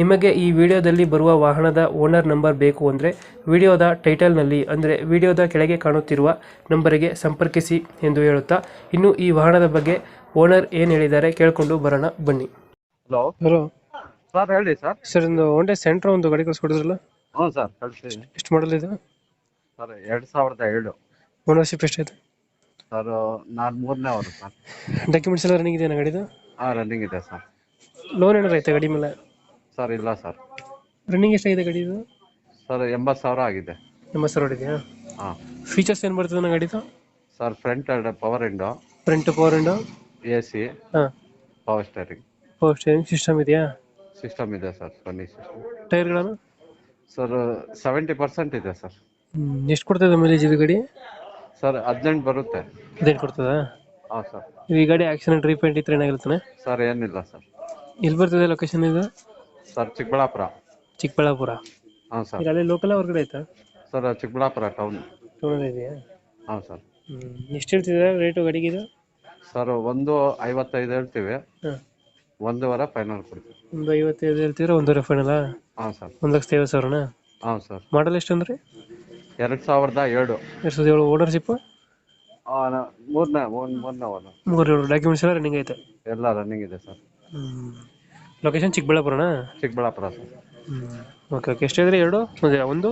ನಿಮಗೆ ಈ ವಿಡಿಯೋದಲ್ಲಿ ಬರುವ ವಾಹನದ ಓನರ್ ನಂಬರ್ ಬೇಕು ಅಂದರೆ ವಿಡಿಯೋದ ಟೈಟಲ್ನಲ್ಲಿ ಅಂದರೆ ವಿಡಿಯೋದ ಕೆಳಗೆ ಕಾಣುತ್ತಿರುವ ನಂಬರಿಗೆ ಸಂಪರ್ಕಿಸಿ ಎಂದು ಹೇಳುತ್ತಾ ಇನ್ನು ಈ ವಾಹನದ ಬಗ್ಗೆ ಓನರ್ ಏನು ಹೇಳಿದ್ದಾರೆ ಕೇಳಿಕೊಂಡು ಬರೋಣ ಬನ್ನಿ. ಹಲೋ. ಹಲೋ. ಸರ್ ಹೇಳಿ ಸರ್. ಸರ್ ಒಂದು ಒನ್ ಸೆಂಟ್ರ್ ಒಂದು ಗಾಡಿ ಕಳಿಸ್ಕೊಡಿದ್ರಲ್ಲ? ಹ್ಞೂ ಸರ್ ಕಳಿಸಿ ಎಷ್ಟು ಮಾಡಲ್ ಇದು? ಸರ್ ಎರಡು ಸಾವಿರದ ಏಳು. ಓನರ್ಶಿಪ್ ಎಷ್ಟೈತೆ ಸರ್ ನಾನು ಮೂರನೇ ಅವರು ಸರ್. ಡಾಕ್ಯುಮೆಂಟ್ಸ್ ಎಲ್ಲ ರನ್ನಿಂಗ್ ಇದೆಯಾ ಗಾಡಿದು? ಹಾಂ ರನ್ನಿಂಗ್ ಇದೆ ಸರ್. ಲೋನ್ ಏನಾರು ಐತೆ ಗಾಡಿ ಮೇಲೆ? ಸರ್ ಇಲ್ಲ ಸರ್ ರನ್ನಿಂಗ್ ಎಷ್ಟಾಗಿದೆ ಗಾಡಿದು ಸರ್ ಎಂಬತ್ತು ಸಾವಿರ ಆಗಿದೆ. ನಮ್ಮ ಸರ್ ಹೊಡಿದೆಯಾ ಹಾಂ. ಫೀಚರ್ಸ್ ಏನು ಬರ್ತದೆ ನನ್ನ ಗಾಡಿದು? Sir front power window front power window A C ಹಾಂ. Power steering power steering system ಇದೆಯಾ? ಸಿಸ್ಟಮ್ ಇದೆ ಸರ್ ಬನ್ನಿ ಸಿಸ್ಟಮ್ ಟೈರ್ಗಳನ್ನು ಸರ್ ಸೆವೆಂಟಿ ಪರ್ಸೆಂಟ್ ಇದೆ ಸರ್ ಎಷ್ಟು ಕೊಡ್ತದೆ ಮೈಲೇಜ್ ಇದು ಗಾಡಿ? ಸರ್ ಹದಿನೆಂಟು ಬರುತ್ತೆ. ಇದೇನು ಕೊಡ್ತದಾ? ಹಾಂ ಸರ್ ಈ ಗಾಡಿ ಆಕ್ಸಿಡೆಂಟ್ ರೀಪೇಂಟ್ ಇತ್ತು ಏನಾಗಿರ್ತಾನೆ ಸರ್ ಏನಿಲ್ಲ ಸರ್ ಎಲ್ಲಿ ಬರ್ತದೆ ಲೊಕೇಶನ್ ಇದು? ಸರ್ ಚಿಕ್ಕಬಳ್ಳಾಪುರ. ಚಿಕ್ಕಬಳ್ಳಾಪುರ? ಹಾಂ ಸರ್. ಇಲ್ಲಿ ಅಲ್ಲಿ ಲೋಕಲ್ ಹೊರಗಡೆ ಆಯ್ತಾ? ಸರ್ ಚಿಕ್ಕಬಳ್ಳಾಪುರ ಟೌನ್ ಟೌನಲ್ಲಿ ಇದೆಯಾ? ಹಾಂ ಸರ್. ಎಷ್ಟು ಹೇಳ್ತಿದ್ದೀರಾ ರೇಟು ಗಾಡಿಗೆ ಇದು ಸರ್ ಒಂದು ಐವತ್ತೈದು ಹೇಳ್ತೀವಿ. ಹಾಂ. ಒಂದೂವರೆ ಫೈನಲ್ ಕೊಡ್ತೀವಿ. ಒಂದು ಐವತ್ತೈದು ಹೇಳ್ತೀರಾ ಒಂದೂವರೆ ಫೈನಲ್ ಹಾಂ ಸರ್. ಒಂದು ಲಕ್ಷದ ಐವತ್ತು ಸಾವಿರನಾ? ಹಾಂ ಸರ್. ಮಾಡಲ್ ಎಷ್ಟು ಅಂದ್ರೆ? ಎರಡು ಸಾವಿರದ ಏಳು. ಎರಡು ಸಾವಿರದ ಏಳು ಓನರ್ಶಿಪ್ ಮೂರನೇ ಮೂರನೇ ಒನ್ ಮೂರು ಏಳು ಡಾಕ್ಯುಮೆಂಟ್ಸ್ ಎಲ್ಲ ರನ್ನಿಂಗ್ ಐತೆ ಎಲ್ಲ ರನ್ನಿಂಗ್ ಇದೆ ಸರ್. ಲೊಕೇಶನ್ ಚಿಕ್ಕಬಳ್ಳಾಪುರನಾ ಚಿಕ್ಕಬಳ್ಳಾಪುರ ಸರ್ ಓಕೆ ಓಕೆ ಎಷ್ಟು ಹೇಳಿದ್ರೆ ಎರಡು? ಒಂದು ಒಂದು?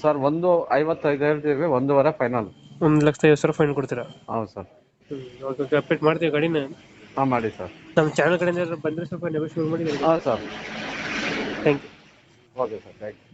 ಸರ್ ಒಂದು ಐವತ್ತೈದು ಹೇಳ್ತೀವಿ ಒಂದೂವರೆ ಫೈನಲ್ ಒಂದು ಲಕ್ಷದ ಐವತ್ತು ಸಾವಿರ ಫೈನ್ ಕೊಡ್ತೀರಾ? ಹೌದು ಸರ್ ಓಕೆ ಓಕೆ ಅಪ್ಡೇಟ್ ಮಾಡ್ತೀವಿ ಗಾಡಿನ. ಹಾಂ ಮಾಡಿ ಸರ್ ನಮ್ಮ ಚಾನಲ್ ಕಡೆಯಿಂದ ಬಂದರೆ ಸ್ವಲ್ಪ ನೆಗೋಷಿಯೇಟ್ ಮಾಡಿ ಹಾಂ sir thank you okay sir thank you